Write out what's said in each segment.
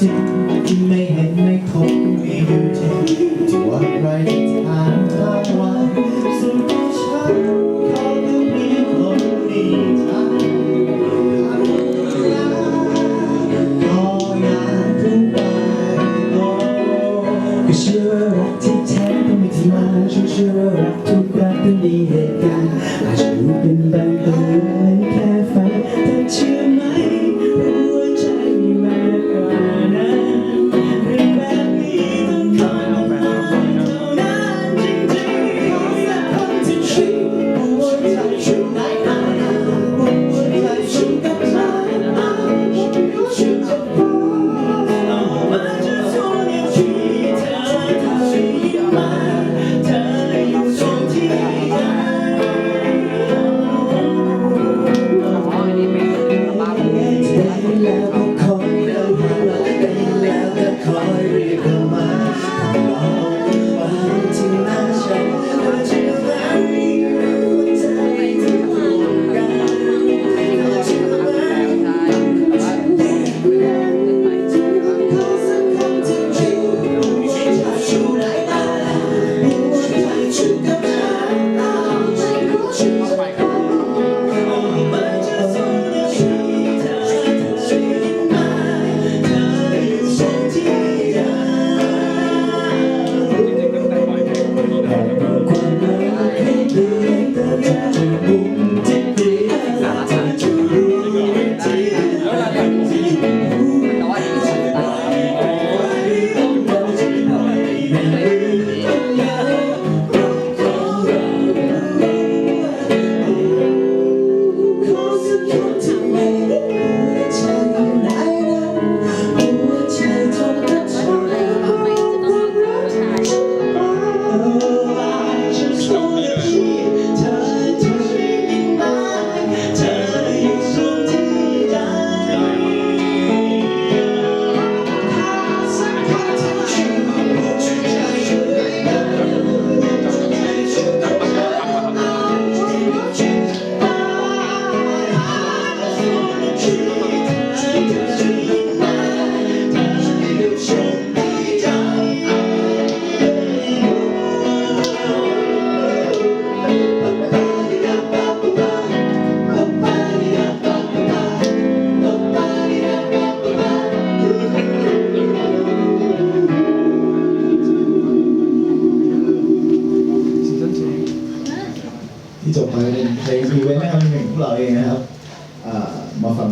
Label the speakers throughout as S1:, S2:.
S1: จริงที่ไม่เห็นไม่พบไม่ยู่จริงที่ว่าใครจะทานข้าววันสุดที่ฉันเขาก็มีคนนี้ทั้งคำรู้ใจเชื่อรักที่แท้ต้องมีที่มาฉันเชื่อรักทุกรักต้องมีเหตุการณ์อาจจะดูเป็นบางตอน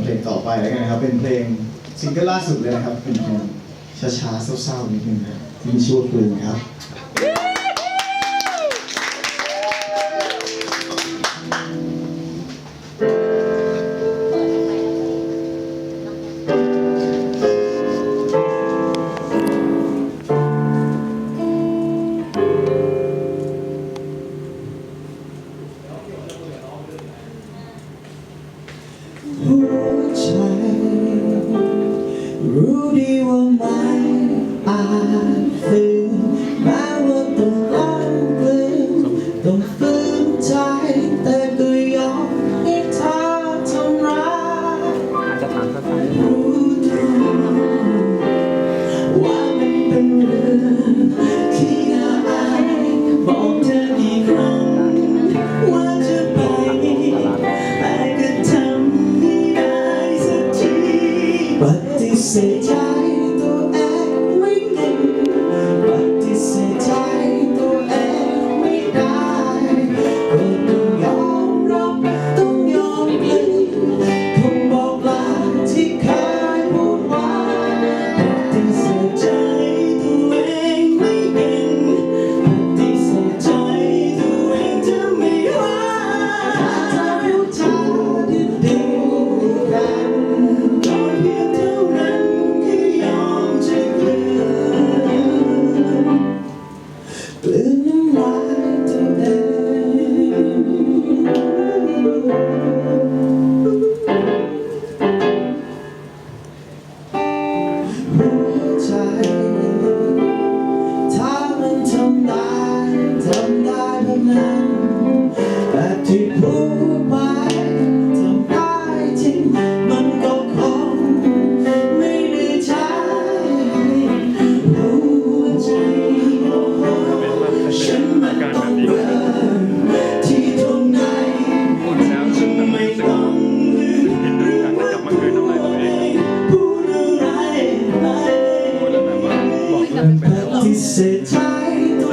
S1: เพ
S2: ลง
S1: ต่อไป
S3: แล้วกันะครับ เป็นเพลงซิงเกิลล่าสุดเลยนะครับ เป็นเพลงช้าๆเศร้าๆนิดนึงครัมีชื่อว่า
S1: เพลงครับ I feel my world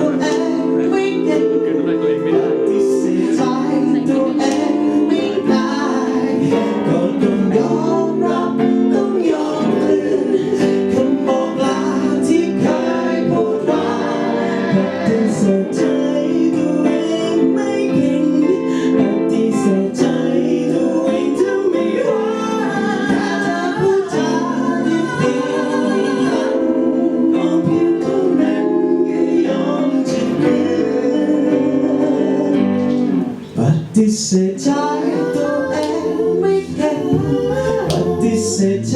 S1: forever. เสธใจตัวเองไม่เห็นปฏิเสธใจ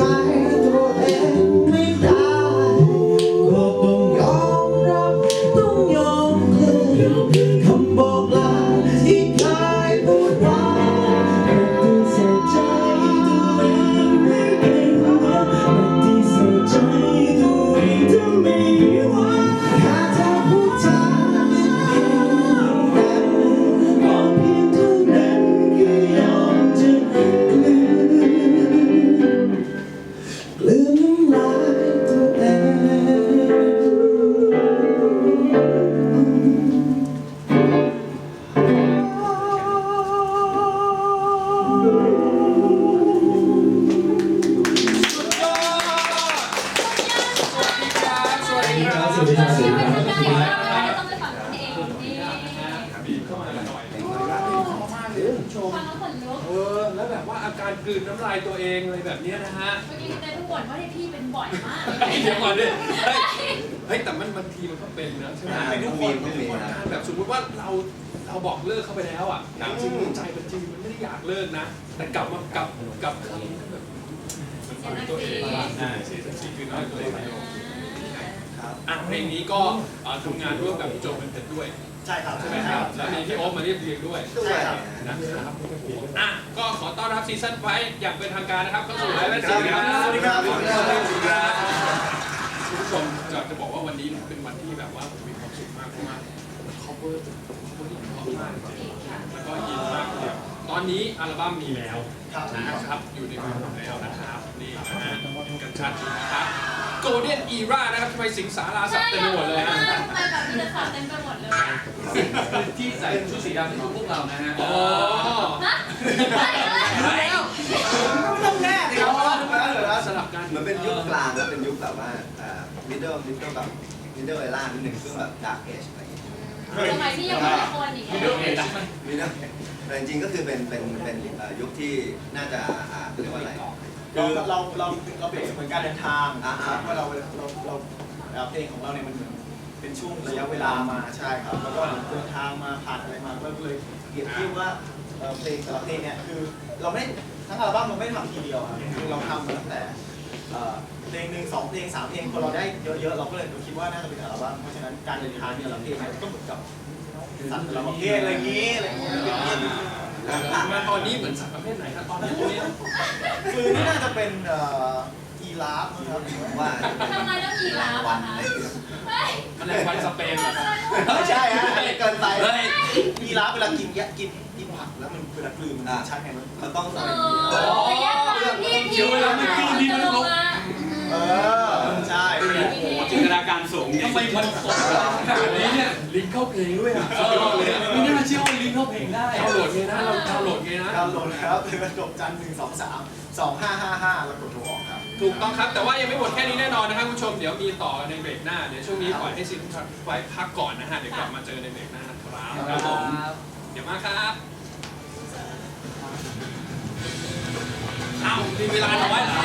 S4: สวัสดีครับ
S3: สวัสดีครับ
S4: ต้องไปฟังเพลงนี่ฟังแล้วขนลุก
S2: เออแล้วแบบว่าอาการกลืนน้ำลายตัวเองอะไรแบบเนี้ยนะฮะ
S4: เมื่อกี้เต้นบ่นว่าที่พี่เป็นบ่อยมาก
S2: เดี๋ยวก่อนดิเฮ้ยเฮ้ยแต่มันบางทีมันก็เป็นนะใช่ไหมเป็นทุกคนเป็นทุกคนนะแบบสมมติว่าเราเราบอกเลิกเขาไปแล้วอะแต่จริงๆใจมันจริงมันไม่ได้อยากเลิกนะ แต่กลับมากลับกลับคำก็แบบมันฝังตัวเองอ่าเสียศักดิ์ศรีคือน้อยตัวเอง อะเพลงนี้ก็อ่าทำงานร่วมกับพี่โจเป็นเพชรด้วย
S3: ใช่ครับ
S2: ใช่ไหมครับแล้วมีพี่โอ๊คมาเรียบเรียงด้วย
S3: ใช่ครับ
S2: นะครับอะก็ขอต้อนรับซีซั่นไฟอย่างเป็นทางการนะครับเข้าสู่ไลฟ์แอนด์ซีครับ
S3: สวัสดีครับ
S2: สวัสดีครับคุณผู้ชมจะจะบอกว่าวันนี้เป็นวันที่แบบว่าผมมีความสุขมากเพราะว่า cover cover ที่เพราะมากจริงๆแล้วก็ยินมากเลยตอนนี้อัลบั้มมีแล้ว
S3: ครับ
S2: นะครับอยู่ในมือผมแล้วนะครับนี่นะฮะกันชัดจริงนะครับ Golden Era นะครับทำไมสิงสาราสับเต็มไปหมดเลยฮะ
S4: ทำไมแบบมีแต่สาวเต็มไปหมดเลย
S5: ที่ใส่ชุดสีดำที่พวกเรานะฮะ
S2: อ๋อ
S4: นะ
S3: ต้องแน่เลยครับ
S2: สลับกัน
S6: มันเป็นยุคกลางแล้วเป็นยุคแบบว่ามิดเดิลมิดเดิลแบบมิดเดิลเอล่านิดหนึ่งซึ่งแบบดาร์กเอจอะไรอย่างเงี้ย
S4: สมัยที่ยังไม่มีคนอีก
S2: เรื่องเอช
S6: มิดเดิลแต่จริงๆก็คือเป็นเป็นเป็นเอ่อยุคที่น่าจะอ่าเรียกว่าอะไร
S3: คือเราเราเราเปรียบเหมือนการเดินทาง
S6: อ่า
S3: ครับว่าเราเราเราเราเพลงของเราเนี่ยมันเหมือนเป็นช่วงระยะเวลามาใช่ครับ แล้วก็เดินทางมาผ่านอะไรมาก็เลยเปรียบเทียบว่าเอ่อเพลงแต่ละเพลงเนี่ยคือเราไม่ทั้งอัลบั้มเราไม่ได้ทำทีเดียวครับคือเราทำมาตั้งแต่เอ่อเพลงหนึ่งสองเพลงสามเพลงพอเราได้เยอะๆเราก็เลยคิดว่าน่าจะเป็นอัลบั้มเพราะฉะนั้นการเดินทางเนี่ยเราเพลงเนี่ยก็เหมือนกับสัตว์แต่ละประเภทอะไรอย่างนี้อะไรอย่างนี้ย บเทียบนิดนึง
S2: มาตอนนี้เหมือนสัตว์ประเภทไหนครับตอนนี้เนี่ย
S3: คือนี่น่าจะเป็นเอ่ออีลาฟนะครับ
S6: ว่า
S4: ทำไมต้องมีล้าว
S6: วั
S4: อะ
S6: น
S4: คะ
S6: อะไรอย่างเงี้ย
S4: เฮ้ย
S2: มันแรงวันสเปนเหรอครับ
S3: ไม่ใช่ฮะเกินไป
S2: เฮ้ย
S3: อีลาฟเวลากินแยะกินกินผักแล้วมันเวลากลืนมันชักไงมัน
S6: มันต้อง
S4: เอ
S6: ใส่
S4: อแต่แยกความที่ที่จะลงมา
S3: เออใช่
S5: จินตนาการสูงทำไมมันสดขนาดนี้เนี่ย
S2: ลิงก์เข้าเพลงด้วยอะสุดยอดเลยอะ
S5: ไม่น่าเชื่อว่าลิงก์เข้าเพลงได้
S2: ดาวน์โหลดไงนะเราดาวน์โหลดไงนะ
S3: ดาวน์โหลดแล้วเป็นระดบจันหนึ่งสองสามสองห้าห้าห้าแล้วกดโทรออกครับ
S2: ถูกต้องครับ แต่ว่ายังไม่หมดแค่นี้แน่นอนนะครับคุณผู้ชม เดี๋ยวมีต่อในเบรกหน้า เดี๋ยวช่วงนี้ปล่อยให้ซินไว้พักก่อนนะฮะ เดี๋ยวกลับมาเจอในเบรกหน้านะครับ
S5: ครับผม
S2: เดี๋ยวมาครับเอ้ามีเวลาน้อยเหรอ